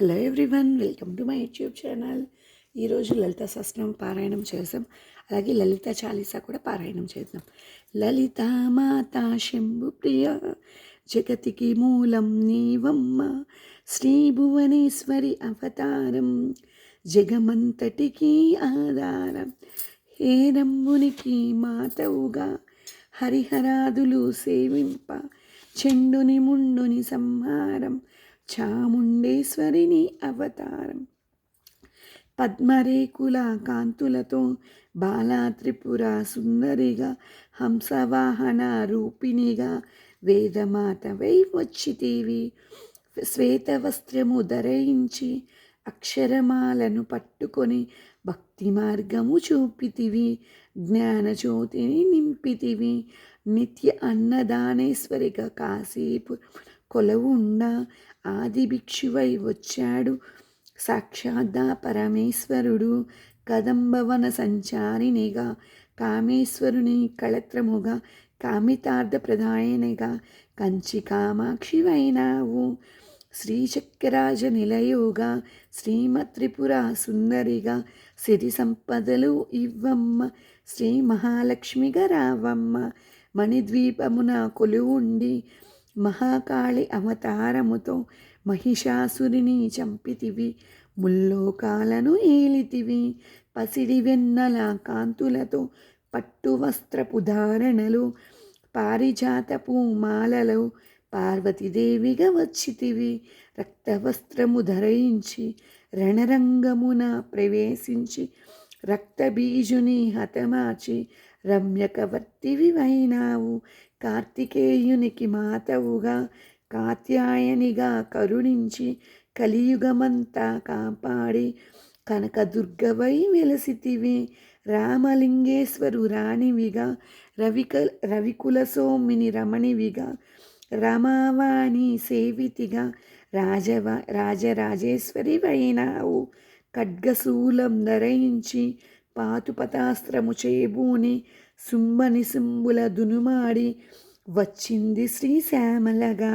Hello everyone welcome to my YouTube channel ఈరోజు లలిత సహస్రం పారాయణం చేసాం. అలాగే లలిత చాలీసా కూడా పారాయణం చేద్దాం. లలిత మాత శంభు ప్రియ జగతికి మూలం నీవమ్మ శ్రీ భువనేశ్వరి అవతారం జగమంతటికి ఆధారం. హేరంబునికి మాతవుగా హరిహరాదులు సేవింప చెండుని ముండుని సంహారం చాముండేశ్వరిని అవతారం. పద్మరేకుల కాంతులతో బాలాత్రిపుర సుందరిగా హంసవాహన రూపిణిగా వేదమాతవై వచ్చితివి. శ్వేత వస్త్రము ధరించి అక్షరమాలను పట్టుకొని భక్తి మార్గము చూపితివి. జ్ఞానజ్యోతిని నింపితివి. నిత్య అన్నదానేశ్వరిగా కాశీపు కొలవు ఆది భిక్షువై వచ్చాడు సాక్షాద్దా పరమేశ్వరుడు. కదంబవన సంచారినిగా కామేశ్వరుని కళత్రముగా కామితార్థ ప్రధాయనిగా కంచి కామాక్షివైనావు శ్రీచక్రరాజ నిలయోగా శ్రీమత్రిపుర సుందరిగా సిరి సంపదలు ఇవ్వమ్మ శ్రీ మహాలక్ష్మిగా రావమ్మ. మణిద్వీపమున కొలువుండి మహాకాళి అవతారముతో మహిషాసురిని చంపితివి. ముల్లోకాలను ఏలితివి. పసిడి వెన్నల కాంతులతో పట్టు వస్త్రపు ధారణలు. పారిజాతపు మాలలో పార్వతీదేవిగా వచ్చితివి. రక్తవస్త్రము ధరించి రణరంగమున ప్రవేశించి రక్తబీజుని హతమాచి రమ్యకవర్తివివైనావు. కార్తికేయునికి మాతవుగా కాత్యాయనిగా కరుణించి కలియుగమంతా కాపాడి కనకదుర్గవై వెలసితివి. రామలింగేశ్వరు రాణివిగా రవిక రవికుల సోమిని రమణివిగా రమావాణి సేవితిగా రాజవ రాజరాజేశ్వరి వైనావు ఖడ్గశూలం ధరించి పాతుపతాస్త్రము చేబూని సుంబని సుంబుల దునుమాడి వచ్చింది శ్రీశ్యామలగా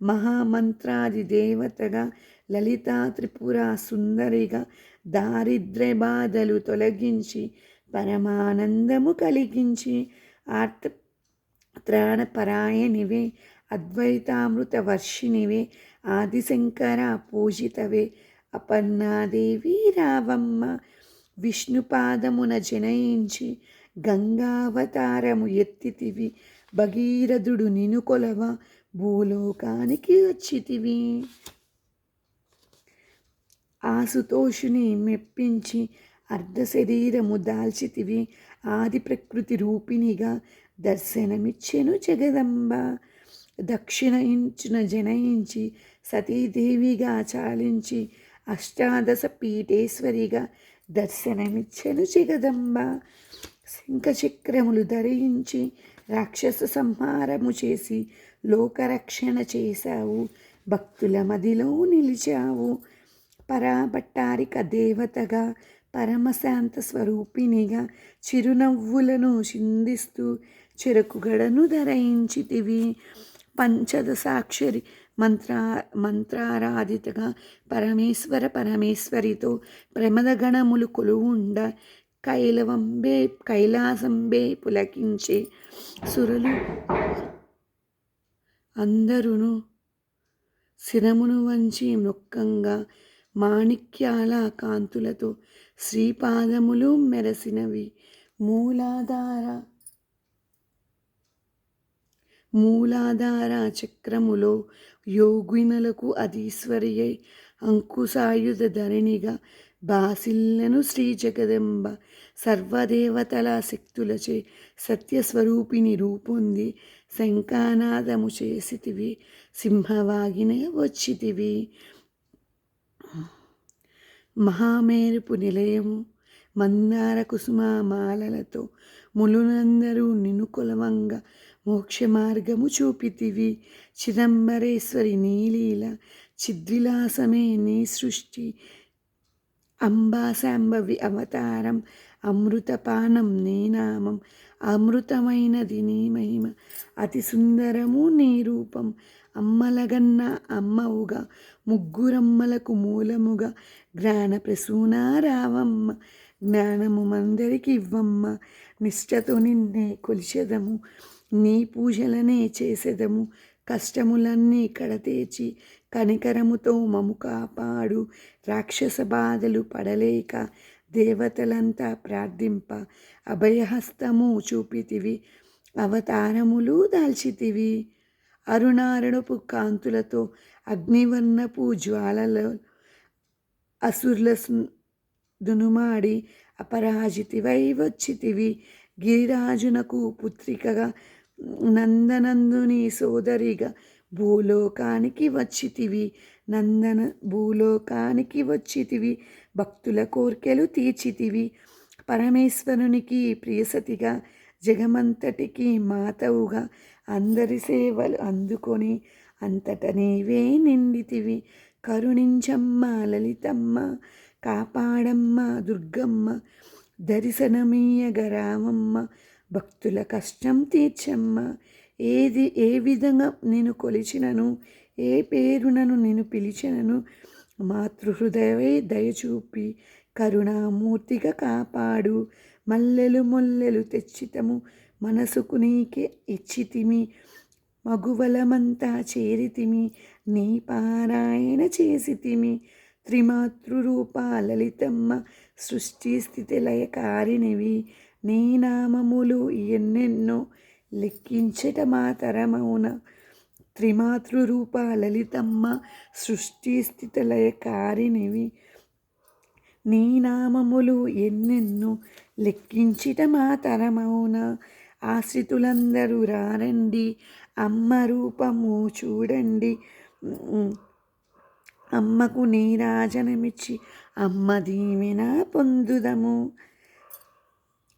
మహామంత్రాది దేవతగా లలితా త్రిపుర సుందరిగా దారిద్ర్య బాధలు తొలగించి పరమానందము కలిగించి ఆర్త త్రాణపరాయణివే అద్వైతామృత వర్షినివే ఆదిశంకర పూజితవే అపర్ణాదేవి రావమ్మ విష్ణుపాదమున జనయించి గంగావతారము ఎత్తితివి. భగీరథుడు నిను కొలవ భూలోకానికి వచ్చితివి. ఆసుతోషుని మెప్పించి అర్ధ శరీరము దాల్చితివి. ఆది ప్రకృతి రూపిణిగా దర్శనమిచ్చెను జగదంబ. దక్షిణయించిన జనయించి సతీదేవిగా చాలించి అష్టాదశ పీఠేశ్వరిగా దర్శనమిచ్చెను జగదంబ శంఖచక్రములు ధరించి రాక్షస సంహారము చేసి లోకరక్షణ చేశావు. భక్తుల మదిలో నిలిచావు. పరాభట్టారిక దేవతగా పరమశాంత స్వరూపిణిగా చిరునవ్వులను చిందిస్తూ చెరకుగడను ధరించితివి పంచదశాక్షరి మంత్ర మంత్రారాధితగా పరమేశ్వర పరమేశ్వరితో ప్రమదగణములు కొలువుండ కైలవంబే కైలాసంబే పులకించే సురలు అందరును శిరమును వంచి నొక్కంగా మాణిక్యాల కాంతులతో శ్రీపాదములు మెరసినవి. మూలాధార మూలాధార చక్రములో యోగినులకు అధీశ్వరియై అంకుశాయుధ ధరణిగా బాసిల్లను శ్రీ జగదంబ సర్వదేవతల శక్తులచే సత్యస్వరూపిణి రూపొంది శంఖానాదము చేసితివి సింహవాగిన వచ్చితివి. మహామేరుపు నిలయము మందార కుసుమ మాలలతో ములునందరూ నిన్ను కొలవంగా మోక్ష మార్గము చూపితివి. చిదంబరేశ్వరి నీలీల చిద్విలాసమే నీ సృష్టి. అంబాశాంబవి అవతారం అమృతపానం నీ నామం. అమృతమైనది నీ మహిమ అతి సుందరము నీ రూపం. అమ్మలగన్న అమ్మవుగా ముగ్గురమ్మలకు మూలముగా. జ్ఞాన ప్రసూన రావమ్మ జ్ఞానము మందరికి ఇవ్వమ్మ నిష్టతో నిన్నే కొలిచెదము. నీ పూజలనే చేసెదము. కష్టములన్నీ కడతేచి కనికరముతో మము కాపాడు. రాక్షస బాధలు పడలేక దేవతలంతా ప్రార్థింప. అభయహస్తము చూపితివి. అవతారములు దాల్చితివి. అరుణారణపు కాంతులతో అగ్నివర్ణపు జ్వాలలో అసుర్ల దునుమాడి అపరాజితివై వచ్చితివి గిరిరాజునకు పుత్రికగా నందనందుని సోదరిగా భూలోకానికి వచ్చితివి. నందన భూలోకానికి వచ్చితివి. భక్తుల కోర్కెలు తీర్చితివి. పరమేశ్వరునికి ప్రియసతిగా జగమంతటికి మాతవుగా అందరి సేవలు అందుకొని అంతట నీవే నిండితివి. కరుణించమ్మ లలితమ్మ కాపాడమ్మ దుర్గమ్మ దర్శనమీయగరామమ్మ భక్తుల కష్టం తీర్చమ్మ. ఏది ఏ విధంగా నేను కొలిచినను ఏ పేరునను నేను పిలిచినను మాతృహృదయవే దయచూపి కరుణామూర్తిగా కాపాడు. మల్లెలు మొల్లెలు తెచ్చితము మనసుకు నీకే ఇచ్చితిమి మగువలమంతా చేరితిమి నీ పారాయణ చేసితిమి. త్రిమాతృరూప లలితమ్మ సృష్టి స్థితి లయకారినివి నీ నామములు ఎన్నెన్నో లెక్కించట మాతరమౌన త్రిమాతృరూప లలితమ్మ సృష్టి స్థితి లయకారినివి నీ నామములు ఎన్నెన్నో లెక్కించిట మాతరమౌన ఆశ్రితులందరూ రారండి అమ్మ రూపము చూడండి. అమ్మకు నీరాజనమిచ్చి అమ్మ దీవెన పొందుదము.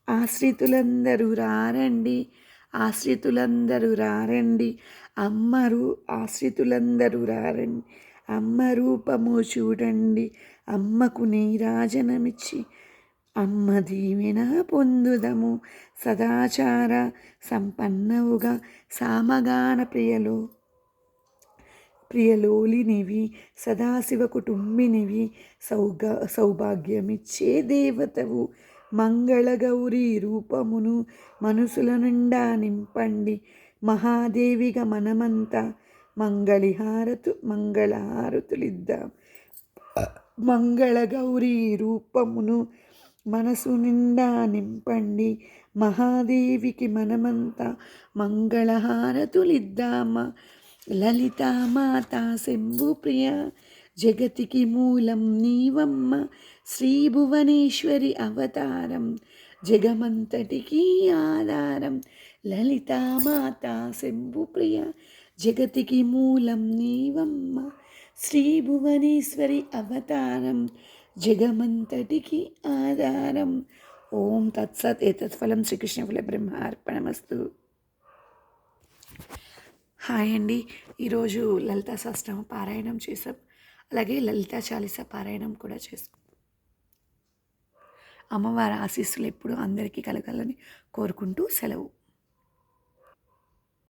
ఆశ్రితులందరూ రారండి ఆశ్రితులందరూ రారండి అమ్మరు ఆశ్రితులందరూ రారండి అమ్మ రూపము చూడండి అమ్మకు నీరాజనమిచ్చి అమ్మ దీవెన పొందుదము. సదాచార సంపన్నవుగా సామగాన ప్రియలో ప్రియలోలినివి సదాశివ కుటుంబినివి సౌగా సౌభాగ్యమిచ్చే దేవతవు. మంగళగౌరి రూపమును మనుసుల నిండా నింపండి. మహాదేవిగా మనమంతా మంగళిహారతు మంగళహారతులిద్దాం మంగళగౌరి రూపమును మనసు నిండా నింపండి. మహాదేవికి మనమంతా మంగళహారతులిద్దామా? లలితామాత శంభుప్రియ జగతికి మూలం నీవమ్మ శ్రీ భువనేశ్వరి అవతారం జగమంతటికి ఆధారం. లలితామాత శంభుప్రియ జగతికి మూలం నీవమ్మ శ్రీ భువనేశ్వరి అవతారం జగమంతటికి ఆధారం. ఓం తత్సత్ ఏతత్ఫలం శ్రీకృష్ణ బ్రహ్మ అర్పణమస్తు హాయ్ అండి. ఈరోజు లలితా శాస్త్రం పారాయణం చేసాం అలాగే లలితా చాలీస పారాయణం కూడా చేసాం అమ్మవారి ఆశీస్సులు ఎప్పుడూ అందరికీ కలగాలని కోరుకుంటూ సెలవు.